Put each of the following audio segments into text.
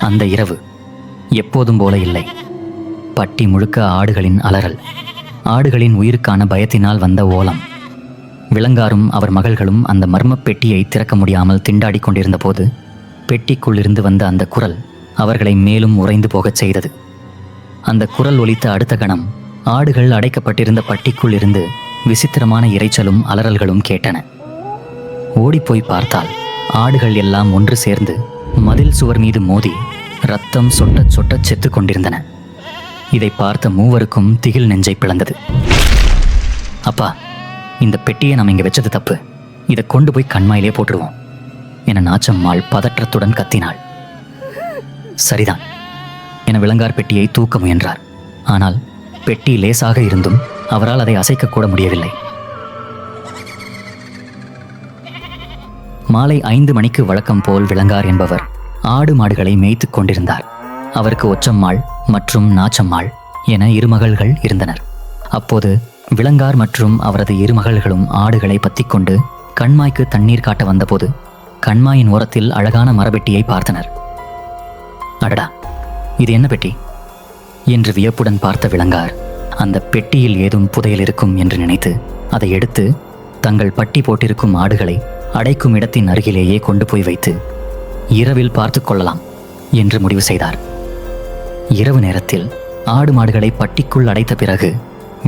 அந்த இரவு எப்போதும் போல இல்லை. பட்டி முழுக்க ஆடுகளின் அலறல் ஆடுகளின் உயிருக்கான பயத்தினால் வந்த ஓலம். விலங்காரும் அவர் மகள்களும் அந்த மர்மப் பெட்டியை திறக்க முடியாமல் திண்டாடிக் கொண்டிருந்த போது பெட்டிக்குள்ளிருந்து வந்த அந்த குரல் அவர்களை மேலும் உறைந்து போகச் செய்தது. அந்த குரல் ஒலித்த அடுத்த கணம் ஆடுகள் அடைக்கப்பட்டிருந்த பட்டிக்குள் இருந்து விசித்திரமான இறைச்சலும் அலறல்களும் கேட்டன. ஓடிப்போய் பார்த்தால் ஆடுகள் எல்லாம் ஒன்று சேர்ந்து மதில் சுவர் மீது மோதி ரத்தம் சொட்ட சொட்ட செத்துக் கொண்டிருந்தன. இதை பார்த்த மூவருக்கும் திகில் நெஞ்சை பிளந்தது. அப்பா இந்த பெட்டியை நாம் இங்கே வச்சது தப்பு. இதை கொண்டு போய் கண்மாயிலே போட்டுருவோம் என நாச்சம்மாள் பதற்றத்துடன் கத்தினாள். சரிதான் என விலங்கார் பெட்டியை தூக்க முயன்றார். ஆனால் பெட்டி லேசாக இருந்தும் அவரால் அதை அசைக்கக்கூட முடியவில்லை. மாலை ஐந்து மணிக்கு வழக்கம் போல் விளங்கார் என்பவர் ஆடு மாடுகளை மேய்த்துக் கொண்டிருந்தார். அவருக்கு ஒச்சம்மாள் மற்றும் நாச்சம்மாள் என இரு மகள்கள் இருந்தனர். அப்போது விலங்கார் மற்றும் அவரது இரு மகள்களும் ஆடுகளை பத்திக் கொண்டு கண்மாய்க்கு தண்ணீர் காட்ட வந்தபோது கண்மாயின் ஓரத்தில் அழகான மரபெட்டியை பார்த்தனர். அடடா இது என்ன பெட்டி? என்று வியப்புடன் பார்த்த விலங்கார் அந்த பெட்டியில் ஏதும் புதையல் இருக்கும் என்று நினைத்து அதை எடுத்து தங்கள் பட்டி போட்டிருக்கும் ஆடுகளை அடைக்கும் இடத்தின் அருகிலேயே கொண்டு போய் வைத்து இரவில் பார்த்து கொள்ளலாம் என்று முடிவு செய்தார். இரவு நேரத்தில் ஆடு மாடுகளை பட்டிக்குள் அடைத்த பிறகு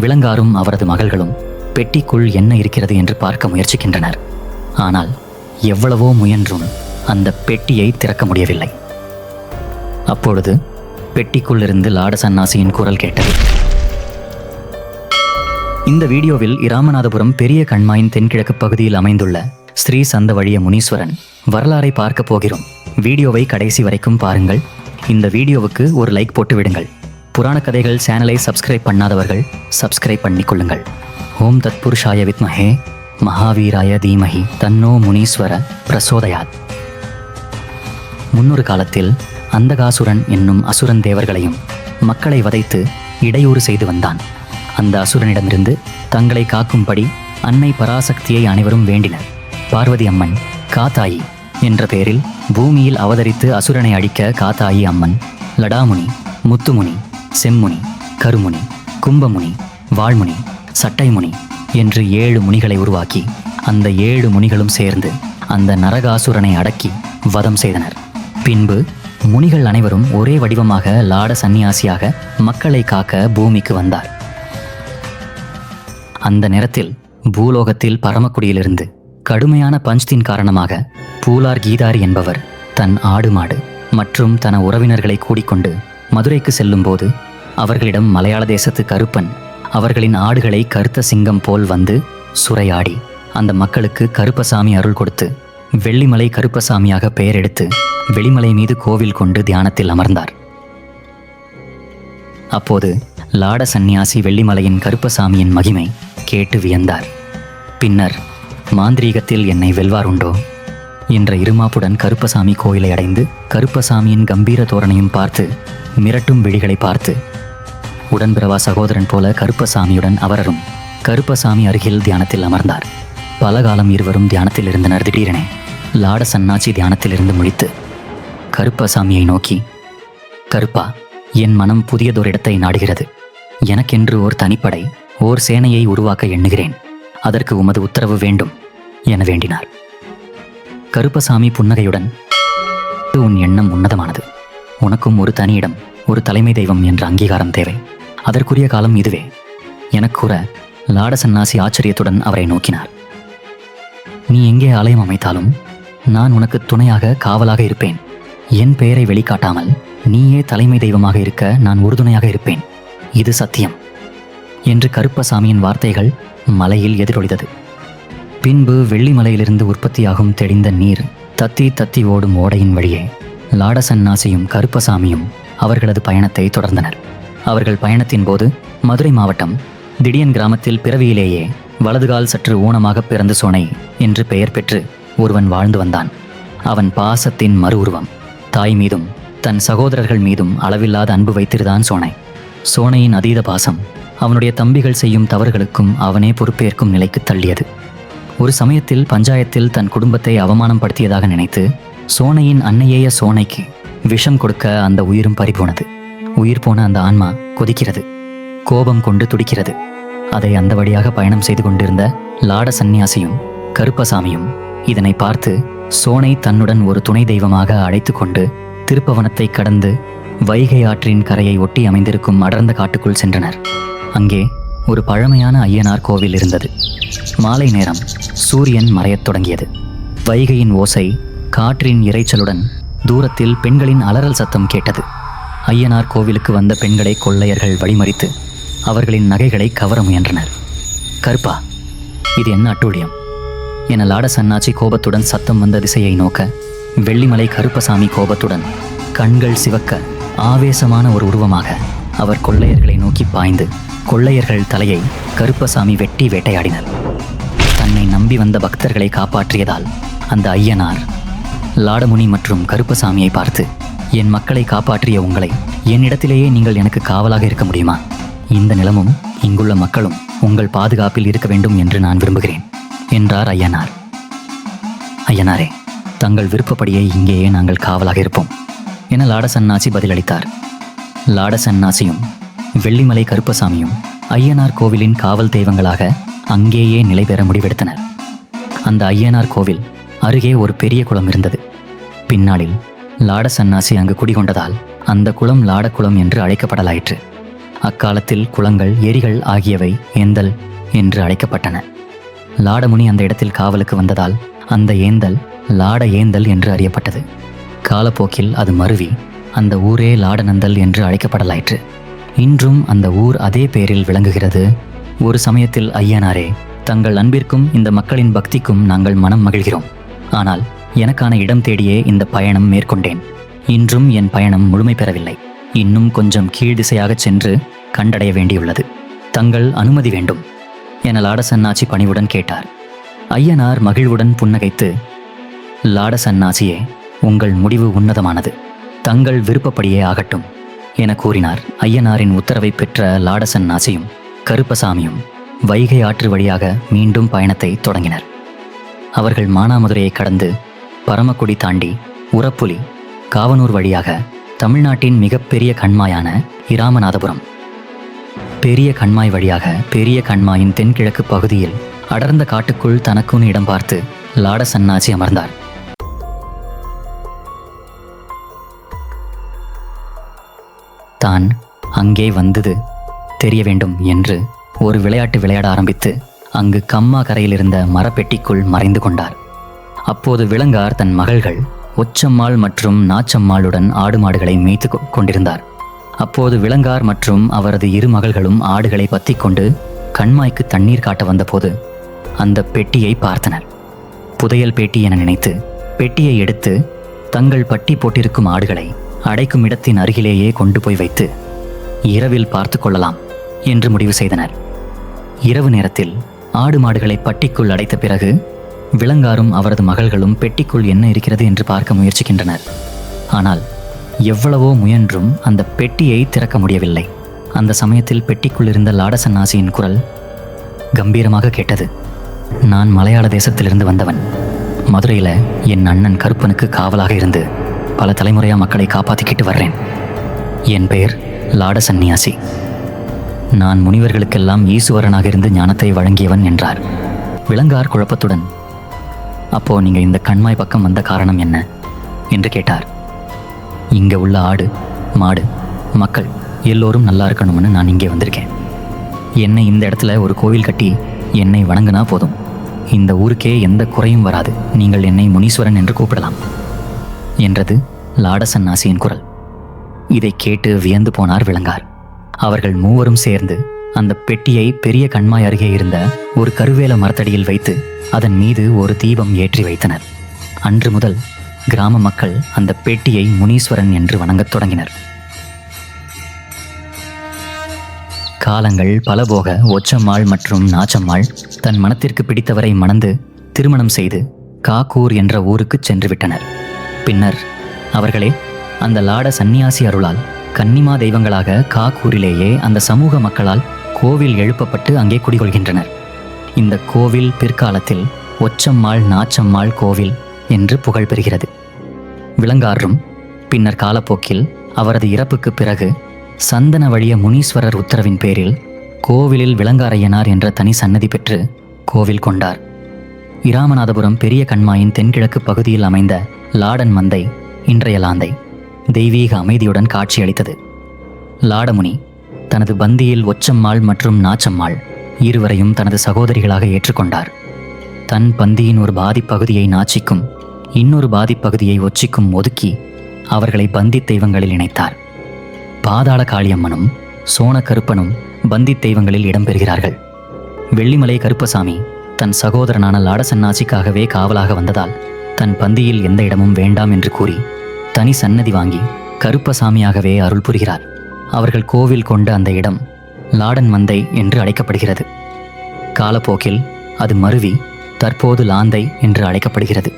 விலங்காரும் அவரது மகள்களும் பெட்டிக்குள் என்ன இருக்கிறது என்று பார்க்க முயற்சிக்கின்றனர். ஆனால் எவ்வளவோ முயன்றும் அந்த பெட்டியை திறக்க முடியவில்லை. அப்பொழுது பெட்டிக்குள்ளிருந்து லாட சன்னாசியின் குரல் கேட்டது. இந்த வீடியோவில் இராமநாதபுரம் பெரிய கண்மாயின் தென்கிழக்கு பகுதியில் அமைந்துள்ள ஸ்ரீ சந்தவழிய முனீஸ்வரன். வரலாறை பார்க்க போகிறோம். வீடியோவை கடைசி வரைக்கும் பாருங்கள். இந்த வீடியோவுக்கு ஒரு லைக் போட்டு விடுங்கள். புராண கதைகள் சேனலை சப்ஸ்கிரைப் பண்ணாதவர்கள் சப்ஸ்கிரைப் பண்ணிக்கொள்ளுங்கள். ஓம் தத்புருஷாய வித்மஹே மகாவீராய தீமஹி தன்னோ முனீஸ்வர பிரசோதயாத். முன்னொரு காலத்தில் அந்தகாசுரன் என்னும் அசுரன் தேவர்களையும் மக்களை வதைத்து இடையூறு செய்து வந்தான். அந்த அசுரனிடமிருந்து தங்களை காக்கும்படி அன்னை பராசக்தியை அனைவரும் வேண்டினர். பார்வதி அம்மன் காத்தாயி என்ற பெயரில் பூமியில் அவதரித்து அசுரனை அழிக்க காத்தாயி அம்மன் லடாமுனி முத்துமுனி செம்முனி கருமுனி கும்பமுனி வாழ்முனி சட்டைமுனி என்று ஏழு முனிகளை உருவாக்கி அந்த ஏழு முனிகளும் சேர்ந்து அந்த நரகாசுரனை அடக்கி வதம் செய்தனர். பின்பு முனிகள் அனைவரும் ஒரே வடிவமாக லாட சந்நியாசியாக மக்களை காக்க பூமிக்கு வந்தார். அந்த நேரத்தில் பூலோகத்தில் பரமக்குடியிலிருந்து கடுமையான பஞ்ச்தின் காரணமாக பூலார் கீதாரி என்பவர் தன் ஆடு மாடு மற்றும் தன உறவினர்களை கூடிக்கொண்டு மதுரைக்கு செல்லும்போது அவர்களிடம் மலையாள தேசத்து கருப்பன் அவர்களின் ஆடுகளை கருத்த சிங்கம் போல் வந்து சுரையாடி அந்த மக்களுக்கு கருப்பசாமி அருள் கொடுத்து வெள்ளிமலை கருப்பசாமியாக பெயர் எடுத்து வெளிமலை மீது கோவில் கொண்டு தியானத்தில் அமர்ந்தார். அப்போது லாட சந்நியாசி வெள்ளிமலையின் கருப்பசாமியின் மகிமை கேட்டு வியந்தார். பின்னர் மாந்திரீகத்தில் என்னை வெல்வார் உண்டோ என்ற இருமாப்புடன் கருப்பசாமி கோயிலை அடைந்து கருப்பசாமியின் கம்பீர தோரணையும் பார்த்து மிரட்டும் விழிகளை பார்த்து உடன்பிறவா சகோதரன் போல கருப்பசாமியுடன் அவரரும் கருப்பசாமி அருகில் தியானத்தில் அமர்ந்தார். பல காலம் இருவரும் தியானத்தில் இருந்தனர் திடீரென லாட சன்னாச்சி தியானத்திலிருந்து முழித்து கருப்பசாமியை நோக்கி கருப்பா என் மனம் புதியதொரு இடத்தை நாடுகிறது. எனக்கென்று ஓர் தனிப்படை ஓர் சேனையை உருவாக்க எண்ணுகிறேன். அதற்கு உமது உத்தரவு வேண்டும். என வேண்டினார். கருப்பசாமி புன்னகையுடன் உன் எண்ணம் உன்னதமானது. உனக்கும் ஒரு தனியிடம் ஒரு தலைமை தெய்வம் என்ற அங்கீகாரம் தேவை. அதற்குரிய காலம் இதுவே. எனக் கூற லாடசன்னாசி ஆச்சரியத்துடன் அவரை நோக்கினார். நீ எங்கே ஆலயம் அமைத்தாலும் நான் உனக்கு துணையாக காவலாக இருப்பேன். என் பெயரை வெளிக்காட்டாமல் நீயே தலைமை தெய்வமாக இருக்க நான் உறுதுணையாக இருப்பேன். இது சத்தியம். என்று கருப்பசாமியின் வார்த்தைகள் மலையில் எதிரொலித்தது. பின்பு வெள்ளிமலையிலிருந்து உற்பத்தியாகும் தெளிந்த நீர் தத்தி தத்தி ஓடும் ஓடையின் வழியே லாடசன்னாசியும் கருப்பசாமியும் அவர்களது பயணத்தை தொடர்ந்தனர். அவர்கள் பயணத்தின் போது மதுரை மாவட்டம் திடியன் கிராமத்தில் பிறவியிலேயே வலதுகால் சற்று ஊனமாக பிறந்த சோனை என்று பெயர் பெற்று ஒருவன் வாழ்ந்து வந்தான். அவன் பாசத்தின் மறு உருவம். தாய் மீதும் தன் சகோதரர்கள் மீதும் அளவில்லாத அன்பு வைத்திருந்தான் சோனை. சோனையின் அதீத பாசம் அவனுடைய தம்பிகள் செய்யும் தவறுகளுக்கும் அவனே பொறுப்பேற்கும் நிலைக்கு தள்ளியது. ஒரு சமயத்தில் பஞ்சாயத்தில் தன் குடும்பத்தை அவமானம் படுத்தியதாக நினைத்து சோனையின் அன்னையேய சோனைக்கு விஷம் கொடுக்க அந்த உயிரும் பறிபோனது. உயிர் போன அந்த ஆன்மா கொதிக்கிறது. கோபம் கொண்டு துடிக்கிறது. அதை அந்த வழியாக பயணம் செய்து கொண்டிருந்த லாட சந்நியாசியும் கருப்பசாமியும் இதனை பார்த்து சோனை தன்னுடன் ஒரு துணை தெய்வமாக அழைத்து கொண்டு திருப்பவனத்தை கடந்து வைகை ஆற்றின் கரையை ஒட்டி அமைந்திருக்கும் அடர்ந்த காட்டுக்குள் சென்றனர். அங்கே ஒரு பழமையான ஐயனார் கோவில் இருந்தது. மாலை நேரம் சூரியன் மறையத் தொடங்கியது. வைகையின் ஓசை காற்றின் இரைச்சலுடன் தூரத்தில் பெண்களின் அலறல் சத்தம் கேட்டது. ஐயனார் கோவிலுக்கு வந்த பெண்களை கொள்ளையர்கள் வழிமறித்து அவர்களின் நகைகளை கவர முயன்றனர். கருப்பா இது என்ன அட்டூழியம்? என லாட சன்னாச்சி கோபத்துடன் சத்தம் வந்த திசையை நோக்க வெள்ளிமலை கருப்பசாமி கோபத்துடன் கண்கள் சிவக்க ஆவேசமான ஒரு உருவமாக அவர் கொள்ளையர்களை நோக்கி பாய்ந்து கொள்ளையர்கள் தலையை கருப்பசாமி வெட்டி வேட்டையாடினர். தன்னை நம்பி வந்த பக்தர்களை காப்பாற்றியதால் அந்த ஐயனார் லாடமுனி மற்றும் கருப்பசாமியை பார்த்து என் மக்களை காப்பாற்றிய உங்களை என்னிடத்திலேயே நீங்கள் எனக்கு காவலாக இருக்க முடியுமா? இந்த நிலமும் இங்குள்ள மக்களும் உங்கள் பாதுகாப்பில் இருக்க வேண்டும் என்று நான் விரும்புகிறேன் என்றார் ஐயனார். ஐயனாரே தங்கள் விருப்பப்படியே இங்கேயே நாங்கள் காவலாக இருப்போம் என லாட சன்னாசி பதிலளித்தார். லாடசன்னாசியும் வெள்ளிமலை கருப்பசாமியும் ஐயனார் கோவிலின் காவல் தெய்வங்களாக அங்கேயே நிலை பெற முடிவெடுத்தனர். அந்த ஐயனார் கோவில் அருகே ஒரு பெரிய குளம் இருந்தது. பின்னாளில் லாடசன்னாசி அங்கு குடிகொண்டதால் அந்த குளம் லாடக்குளம் என்று அழைக்கப்படலாயிற்று. அக்காலத்தில் குளங்கள் ஏரிகள் ஆகியவை ஏந்தல் என்று அழைக்கப்பட்டன. லாடமுனி அந்த இடத்தில் காவலுக்கு வந்ததால் அந்த ஏந்தல் லாட ஏந்தல் என்று அறியப்பட்டது. காலப்போக்கில் அது மருவி அந்த ஊரே லாடநந்தல் என்று அழைக்கப்படலாயிற்று. இன்றும் அந்த ஊர் அதே பெயரில் விளங்குகிறது. ஒரு சமயத்தில் ஐயனாரே தங்கள் அன்பிற்கும் இந்த மக்களின் பக்திக்கும் நாங்கள் மனம் மகிழ்கிறோம். ஆனால் எனக்கான இடம் தேடியே இந்த பயணம் மேற்கொண்டேன். இன்றும் என் பயணம் முழுமை பெறவில்லை. இன்னும் கொஞ்சம் கீழ் திசையாகச் சென்று கண்டடைய வேண்டியுள்ளது. தங்கள் அனுமதி வேண்டும். என லாடசன்னாச்சி பணிவுடன் கேட்டார். ஐயனார் மகிழ்வுடன் புன்னகைத்து லாடசன்னாச்சியே உங்கள் முடிவு உன்னதமானது. தங்கள் விருப்பப்படியே ஆகட்டும் என கூறினார். ஐயனாரின் உத்தரவை பெற்ற லாடசன்னாசியும் கருப்பசாமியும் வைகை ஆற்று வழியாக மீண்டும் பயணத்தை தொடங்கினர். அவர்கள் மானாமதுரையை கடந்து பரமக்குடி தாண்டி உரப்புலி காவனூர் வழியாக தமிழ்நாட்டின் மிகப்பெரிய கண்மாயான இராமநாதபுரம் பெரிய கண்மாய் வழியாக பெரிய கண்மாயின் தென்கிழக்கு பகுதியில் அடர்ந்த காட்டுக்குள் தனக்குன்னு இடம் பார்த்து லாட சன்னாசி அமர்ந்தார். தான் அங்கே வந்தது. தெரிய வேண்டும் என்று ஒரு விளையாட்டு விளையாட ஆரம்பித்து அங்கு கம்மா கரையில் இருந்த மரப்பெட்டிக்குள் மறைந்து கொண்டார். அப்போது விலங்கார் தன் மகள்கள் ஒச்சம்மாள் மற்றும் நாச்சம்மாளுடன் ஆடு மாடுகளை மேய்த்து கொண்டிருந்தார். அப்போது விலங்கார் மற்றும் அவரது இரு மகள்களும் ஆடுகளை பத்திக் கொண்டு கண்மாய்க்கு தண்ணீர் காட்ட வந்தபோது அந்த பெட்டியை பார்த்தனர். புதையல் பெட்டி என நினைத்து பெட்டியை எடுத்து தங்கள் பட்டி போட்டிருக்கும் ஆடுகளை அடைக்கும் இடத்தின் அருகிலேயே கொண்டு போய் வைத்து இரவில் பார்த்து கொள்ளலாம் என்று முடிவு செய்தனர். இரவு நேரத்தில் ஆடு மாடுகளை பட்டிக்குள் அடைத்த பிறகு விலங்காரும் அவரது மகள்களும் பெட்டிக்குள் என்ன இருக்கிறது என்று பார்க்க முயற்சிக்கின்றனர். ஆனால் எவ்வளவோ முயன்றும் அந்த பெட்டியை திறக்க முடியவில்லை. அந்த சமயத்தில் பெட்டிக்குள் இருந்த லாடசன்னாசியின் குரல் கம்பீரமாக கேட்டது. நான் மலையாள தேசத்திலிருந்து வந்தவன். மதுரையில் என் அண்ணன் கருப்பனுக்கு காவலாக இருந்து பல தலைமுறையாக மக்களை காப்பாற்றிக்கிட்டு வர்றேன். என் பெயர் லாட சந்நியாசி. நான் முனிவர்களுக்கெல்லாம் ஈசுவரனாக இருந்து ஞானத்தை வழங்கியவன் என்றார். விலங்கார் குழப்பத்துடன் அப்போ நீங்கள் இந்த கண்மாய் பக்கம் வந்த காரணம் என்ன? என்று கேட்டார். இங்கே உள்ள ஆடு மாடு மக்கள் எல்லோரும் நல்லா இருக்கணும்னு நான் இங்கே வந்திருக்கேன். என்னை இந்த இடத்துல ஒரு கோவில் கட்டி என்னை வணங்கினா போதும். இந்த ஊருக்கே எந்த குறையும் வராது. நீங்கள் என்னை முனீஸ்வரன் என்று கூப்பிடலாம். என்றது லாடசன்னாசியின் குரல். இதை கேட்டு வியந்து போனார் விளங்கார் அவர்கள் மூவரும் சேர்ந்து அந்த பெட்டியை பெரிய கண்மாய் அருகே இருந்த ஒரு கருவேல மரத்தடியில் வைத்து அதன் மீது ஒரு தீபம் ஏற்றி வைத்தனர். அன்று முதல் கிராம மக்கள் அந்த பெட்டியை முனீஸ்வரன் என்று வணங்கத் தொடங்கினர். காலங்கள் பலபோக ஒச்சம்மாள் மற்றும் நாச்சம்மாள் தன் மனத்திற்கு பிடித்தவரை மணந்து திருமணம் செய்து காக்கூர் என்ற ஊருக்கு சென்று விட்டனர் பின்னர் அவர்களே அந்த லாட சந்நியாசி அருளால் கன்னிமா தெய்வங்களாக காக்கூரிலேயே அந்த சமூக மக்களால் கோவில் எழுப்பப்பட்டு அங்கே குடிகொள்கின்றனர். இந்த கோவில் பிற்காலத்தில் ஒச்சம்மாள் நாச்சம்மாள் கோவில் என்று புகழ் பெறுகிறது. விலங்காரும் பின்னர் காலப்போக்கில் அவரது இறப்புக்குப் பிறகு சந்தன வழிய முனீஸ்வரர் உத்தரவின் பேரில் கோவிலில் விளங்காரையனார் என்ற தனி சன்னதி பெற்று கோவில் கொண்டார். இராமநாதபுரம் பெரிய கண்மாயின் தென்கிழக்கு பகுதியில் அமைந்த லாடன் மந்தை இன்றைய லாந்தை தெய்வீக அமைதியுடன் காட்சியளித்தது. லாடமுனி தனது பந்தியில் ஒச்சம்மாள் மற்றும் நாச்சம்மாள் இருவரையும் தனது சகோதரிகளாக ஏற்றுக்கொண்டார். தன் பந்தியின் ஒரு பாதிப் பகுதியை நாச்சிக்கும் இன்னொரு பாதிப் பகுதியை ஒச்சிக்கும் ஒதுக்கி அவர்களை பந்தித் தெய்வங்களில் இணைத்தார். பாதாள காளியம்மனும் சோனக்கருப்பனும் கருப்பனும் பந்தித் தெய்வங்களில் இடம்பெறுகிறார்கள் வெள்ளிமலை கருப்பசாமி தன் சகோதரனான லாடசன்னாசிக்காகவே காவலாக வந்ததால் தன் பந்தியில் எந்த இடமும் வேண்டாம் என்று கூறி தனி சன்னதி வாங்கி கருப்பசாமியாகவே அருள் புரிகிறார். அவர்கள் கோவில் கொண்ட அந்த இடம் லாடன் மந்தை என்று அழைக்கப்படுகிறது. காலப்போக்கில் அது மருவி தற்போது லாந்தை என்று அழைக்கப்படுகிறது.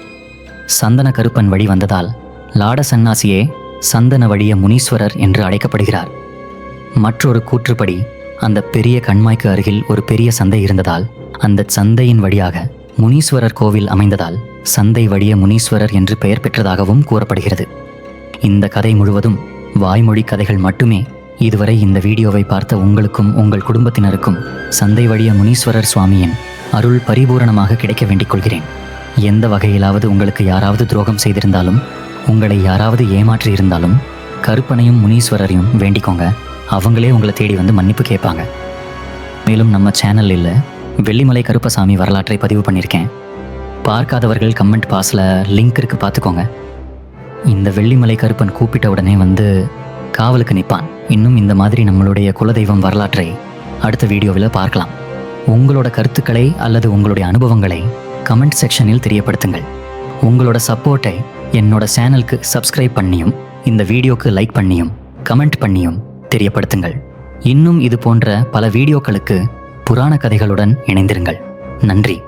சந்தன கருப்பன் வழி வந்ததால் லாட சன்னாசியே சந்தன வழிய முனீஸ்வரர் என்று அழைக்கப்படுகிறார். மற்றொரு கூற்றுப்படி அந்த பெரிய கண்மாய்க்கு அருகில் ஒரு பெரிய சந்தை இருந்ததால் அந்த சந்தையின் வழியாக முனீஸ்வரர் கோவில் அமைந்ததால் சந்தை வழிய முனீஸ்வரர் என்று பெயர் பெற்றதாகவும் கூறப்படுகிறது. இந்த கதை முழுவதும் வாய்மொழி கதைகள் மட்டுமே. இதுவரை இந்த வீடியோவை பார்த்த உங்களுக்கும் உங்கள் குடும்பத்தினருக்கும் சந்தை வழிய முனீஸ்வரர் சுவாமியின் அருள் பரிபூரணமாக கிடைக்க வேண்டிக் கொள்கிறேன். எந்த வகையிலாவது உங்களுக்கு யாராவது துரோகம் செய்திருந்தாலும் உங்களை யாராவது ஏமாற்றி இருந்தாலும் கருப்பனையும் முனீஸ்வரரையும் வேண்டிக்கோங்க. அவங்களே உங்களை தேடி வந்து மன்னிப்பு கேட்பாங்க. மேலும் நம்ம சேனல் இல்லை வெள்ளிமலை கருப்பசாமி வரலாற்றை பதிவு பண்ணியிருக்கேன். பார்க்காதவர்கள் கமெண்ட் பாஸில் லிங்க் இருக்கு பார்த்துக்கோங்க. இந்த வெள்ளிமலை கருப்பன் கூப்பிட்ட உடனே வந்து காவலுக்கு நிற்பான். இன்னும் இந்த மாதிரி நம்மளுடைய குலதெய்வம் வரலாற்றை அடுத்த வீடியோவில் பார்க்கலாம். உங்களோட கருத்துக்களை அல்லது உங்களுடைய அனுபவங்களை கமெண்ட் செக்ஷனில் தெரியப்படுத்துங்கள். உங்களோட சப்போர்ட்டை என்னோட சேனலுக்கு சப்ஸ்கிரைப் பண்ணியும் இந்த வீடியோக்கு லைக் பண்ணியும் கமெண்ட் பண்ணியும் தெரியப்படுத்துங்கள். இன்னும் இது போன்ற பல வீடியோக்களுக்கு புராண கதைகளுடன் இணைந்திருங்கள். நன்றி.